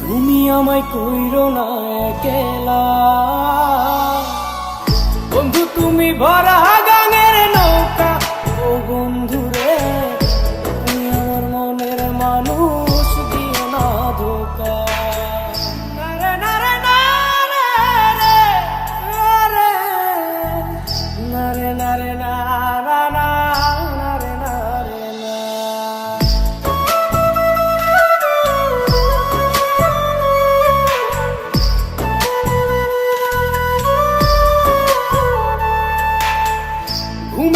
তুমি আমায় কইরো না একলা।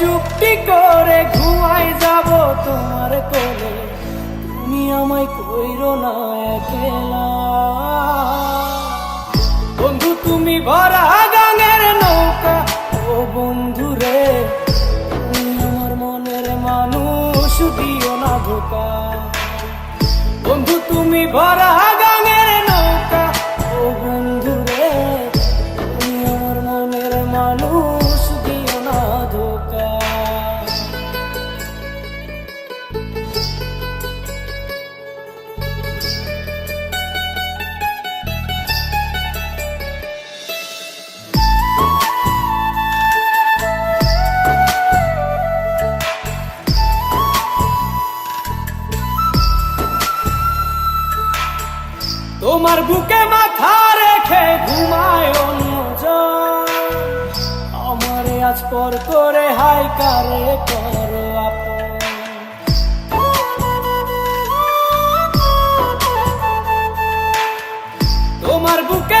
চুপটি করে ঘুমাই যাব তোমার কোলে। তুমি আমায় কইরো না বন্ধু, তুমি ভরা গাঙের নৌকা। ও বন্ধু রে, তুমি আমার মনের মানুষ, দিও না ধোকা। বন্ধু, তুমি ভরা তোমার বুকে মাথা রেখে ঘুমায় অন্যজন আমারে আজ পর করে হাই কারে করো তোমার বুকে